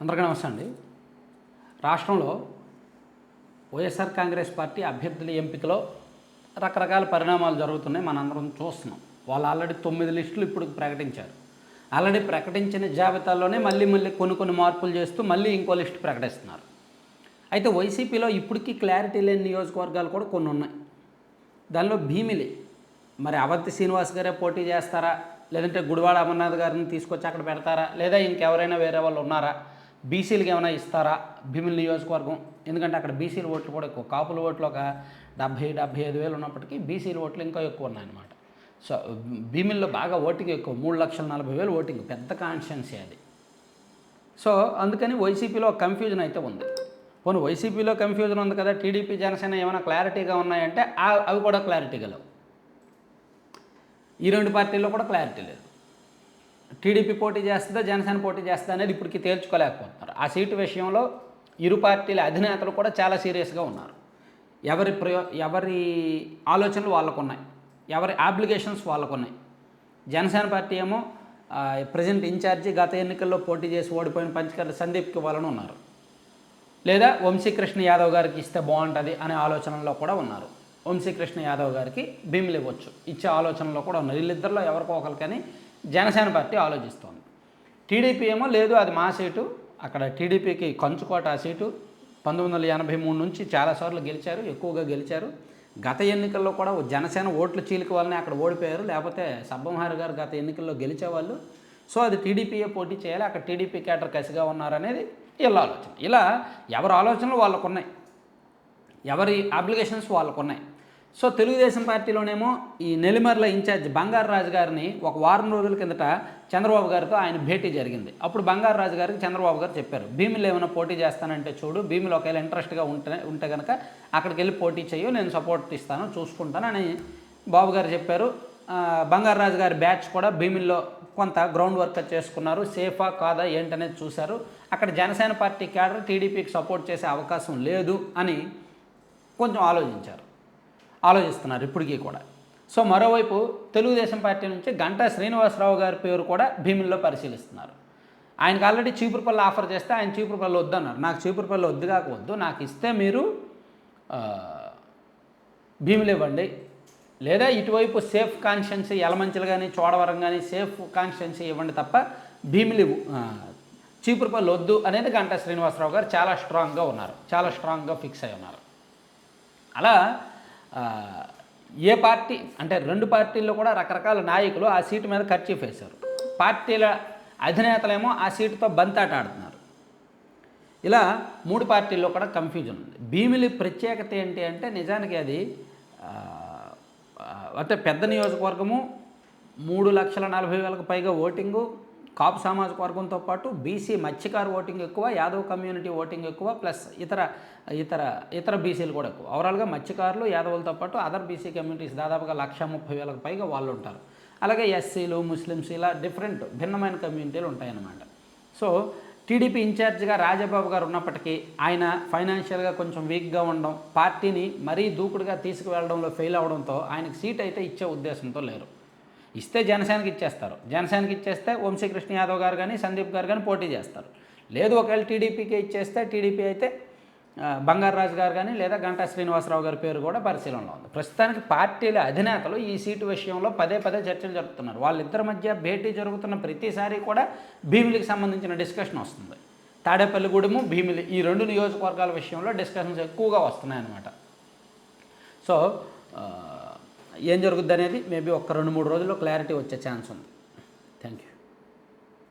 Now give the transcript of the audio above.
అందరికీ నమస్తే అండి. రాష్ట్రంలో వైఎస్ఆర్ కాంగ్రెస్ పార్టీ అభ్యర్థుల ఎంపికలో రకరకాల పరిణామాలు జరుగుతున్నాయి మనందరం చూస్తున్నాం. వాళ్ళు ఆల్రెడీ తొమ్మిది లిస్టులు ఇప్పుడు ప్రకటించారు. ఆల్రెడీ ప్రకటించిన జాబితాలోనే మళ్ళీ మళ్ళీ కొన్ని కొన్ని మార్పులు చేస్తూ మళ్ళీ ఇంకో లిస్టు ప్రకటిస్తున్నారు. అయితే వైసీపీలో ఇప్పటికీ క్లారిటీ లేని నియోజకవర్గాలు కూడా కొన్ని ఉన్నాయి. దానిలో భీమిలి మరి అవంతి శ్రీనివాస్ గారే పోటీ చేస్తారా? లేదంటే గుడివాడ అమర్నాథ్ గారిని తీసుకొచ్చి అక్కడ పెడతారా? లేదా ఇంకెవరైనా వేరే వాళ్ళు ఉన్నారా? బీసీలకు ఏమైనా ఇస్తారా? భీమిలి నియోజకవర్గం. ఎందుకంటే అక్కడ బీసీల ఓట్లు కూడా ఎక్కువ. కాపుల ఓట్లు ఒక డెబ్భై డెబ్భై ఐదు వేలు ఉన్నప్పటికీ బీసీల ఓట్లు ఇంకా ఎక్కువ ఉన్నాయన్నమాట. సో భీమిల్లో బాగా ఓటింగ్ ఎక్కువ. మూడు లక్షల నలభై వేలు ఓటింగ్. పెద్ద కాన్స్టిట్యున్సీ అది. సో అందుకని వైసీపీలో కన్ఫ్యూజన్ అయితే ఉంది. పోను వైసీపీలో కన్ఫ్యూజన్ ఉంది కదా టీడీపీ జనసేన ఏమైనా క్లారిటీగా ఉన్నాయంటే అవి కూడా క్లారిటీగా లేవు ఈ రెండు పార్టీల్లో కూడా క్లారిటీ లేదు. టీడీపీ పోటీ చేస్తుందా జనసేన పోటీ చేస్తుందా అనేది ఇప్పటికీ తేల్చుకోలేకపోతున్నారు. ఆ సీటు విషయంలో ఇరు పార్టీల అధినేతలు కూడా చాలా సీరియస్గా ఉన్నారు. ఎవరి ప్రయో ఎవరి ఆలోచనలు వాళ్ళకు ఉన్నాయి ఎవరి అప్లికేషన్స్ వాళ్ళకు ఉన్నాయి జనసేన పార్టీ ఏమో ప్రజెంట్ ఇన్ఛార్జి గత ఎన్నికల్లో పోటీ చేసి ఓడిపోయిన పంచకర్ల సందీప్కి వాళ్ళని ఉన్నారు. లేదా వంశీకృష్ణ యాదవ్ గారికి ఇస్తే బాగుంటుంది అనే ఆలోచనలో కూడా ఉన్నారు. వంశీకృష్ణ యాదవ్ గారికి భీములు ఇవ్వచ్చు. ఇచ్చే ఆలోచనలో కూడా ఉన్నారు. వీళ్ళిద్దరిలో ఎవరికో ఒకరికని జనసేన పార్టీ ఆలోచిస్తోంది. టీడీపీ ఏమో లేదు అది మా సీటు అక్కడ టీడీపీకి కంచుకోట ఆ సీటు. పంతొమ్మిది వందల ఎనభై మూడు నుంచి చాలాసార్లు గెలిచారు ఎక్కువగా గెలిచారు. గత ఎన్నికల్లో కూడా జనసేన ఓట్లు చీలిక వల్లనే అక్కడ ఓడిపోయారు. లేకపోతే సబ్బంహారి గారు గత ఎన్నికల్లో గెలిచేవాళ్ళు. సో అది టీడీపీయే పోటీ చేయాలి అక్కడ టీడీపీ కేటర్ కసిగా ఉన్నారనేది వీళ్ళ ఆలోచన. ఇలా ఎవరి ఆలోచనలు వాళ్ళకున్నాయి. ఎవరి అప్లికేషన్స్ వాళ్ళకున్నాయి. సో తెలుగుదేశం పార్టీలోనేమో ఈ నెల్లిమర్ల ఇన్ఛార్జ్ బంగారు గారిని ఒక వారం రోజుల కిందట చంద్రబాబు గారితో ఆయన భేటీ జరిగింది. అప్పుడు బంగారు రాజు గారికి చంద్రబాబు గారు చెప్పారు భీమిలో ఏమైనా పోటీ చేస్తానంటే చూడు భీమిలో ఒకవేళ ఇంట్రెస్ట్గా ఉంటే ఉంటే కనుక అక్కడికి వెళ్ళి పోటీ చేయు నేను సపోర్ట్ ఇస్తాను చూసుకుంటాను అని బాబు గారు చెప్పారు. బంగారు రాజు గారి బ్యాచ్ కూడా భీమిల్లో కొంత గ్రౌండ్ వర్క్ చేసుకున్నారు. సేఫా కాదా ఏంటనేది చూశారు. అక్కడ జనసేన పార్టీ క్యాడర్ టీడీపీకి సపోర్ట్ చేసే అవకాశం లేదు అని కొంచెం ఆలోచించారు. ఆలోచిస్తున్నారు ఇప్పటికీ కూడా. సో మరోవైపు తెలుగుదేశం పార్టీ నుంచి గంటా శ్రీనివాసరావు గారి పేరు కూడా భీమిల్లో పరిశీలిస్తున్నారు. ఆయనకు ఆల్రెడీ చీపురుపల్లి ఆఫర్ చేస్తే ఆయన చీపురుపల్లి వద్దన్నారు. నాకు చీపురుపల్లి వద్దు కాక వద్దు నాకు ఇస్తే మీరు భీములు ఇవ్వండి. లేదా ఇటువైపు సేఫ్ కాన్షియన్స్ ఎలమంచలు కానీ చోడవరం కానీ సేఫ్ కాన్షియన్స్ ఇవ్వండి తప్ప భీమిలి ఆ, చీపురుపల్లి వద్దు అనేది గంటా శ్రీనివాసరావు గారు చాలా స్ట్రాంగ్గా ఉన్నారు. చాలా స్ట్రాంగ్గా ఫిక్స్ అయి ఉన్నారు. అలా ఏ పార్టీ అంటే రెండు పార్టీల్లో కూడా రకరకాల నాయకులు ఆ సీటు మీద ఖర్చు వేశారు. పార్టీల అధినేతలేమో ఆ సీటుతో బంతాట ఆడుతున్నారు. ఇలా మూడు పార్టీల్లో కూడా కన్ఫ్యూజన్ ఉంది. భీమిలి ప్రత్యేకత ఏంటి అంటే నిజానికి అది అంటే పెద్ద నియోజకవర్గము మూడు లక్షల నలభై వేలకు పైగా ఓటింగు కాపు సామాజిక వర్గంతో పాటు బీసీ మత్స్యకారు ఓటింగ్ ఎక్కువ యాదవ్ కమ్యూనిటీ ఓటింగ్ ఎక్కువ ప్లస్ ఇతర ఇతర ఇతర బీసీలు కూడా ఎక్కువ. ఓవరాల్గా మత్స్యకారులు యాదవులతో పాటు అదర్ బీసీ కమ్యూనిటీస్ దాదాపుగా లక్ష ముప్పై వేలకు పైగా వాళ్ళు ఉంటారు. అలాగే ఎస్సీలు ముస్లిమ్స్ ఇలా డిఫరెంట్ భిన్నమైన కమ్యూనిటీలు ఉంటాయన్నమాట. సో టీడీపీ ఇన్ఛార్జిగా రాజబాబు గారు ఉన్నప్పటికీ ఆయన ఫైనాన్షియల్గా కొంచెం వీక్గా ఉండడం పార్టీని మరీ దూకుడుగా తీసుకువెళ్ళడంలో ఫెయిల్ అవడంతో ఆయనకు సీట్ అయితే ఇచ్చే ఉద్దేశంతో లేరు. ఇస్తే జనసేనకి ఇచ్చేస్తారు. జనసేనకి ఇచ్చేస్తే వంశీకృష్ణ యాదవ్ గారు కానీ సందీప్ గారు కానీ పోటీ చేస్తారు. లేదు ఒకవేళ టీడీపీకి ఇచ్చేస్తే టీడీపీ అయితే బంగారాజు గారు కానీ లేదా గంటా శ్రీనివాసరావు గారి పేరు కూడా పరిశీలనలో ఉంది. ప్రస్తుతానికి పార్టీల అధినేతలు ఈ సీటు విషయంలో పదే పదే చర్చలు జరుపుతున్నారు. వాళ్ళిద్దరి మధ్య భేటీ జరుగుతున్న ప్రతిసారి కూడా భీమిలికి సంబంధించిన డిస్కషన్ వస్తుంది. తాడేపల్లిగూడెము భీమిలి ఈ రెండు నియోజకవర్గాల విషయంలో డిస్కషన్స్ ఎక్కువగా వస్తున్నాయన్నమాట. సో ఏం జరుగుద్ది అనేది మేబీ ఒక రెండు మూడు రోజుల్లో క్లారిటీ వచ్చే ఛాన్స్ ఉంది. Thank you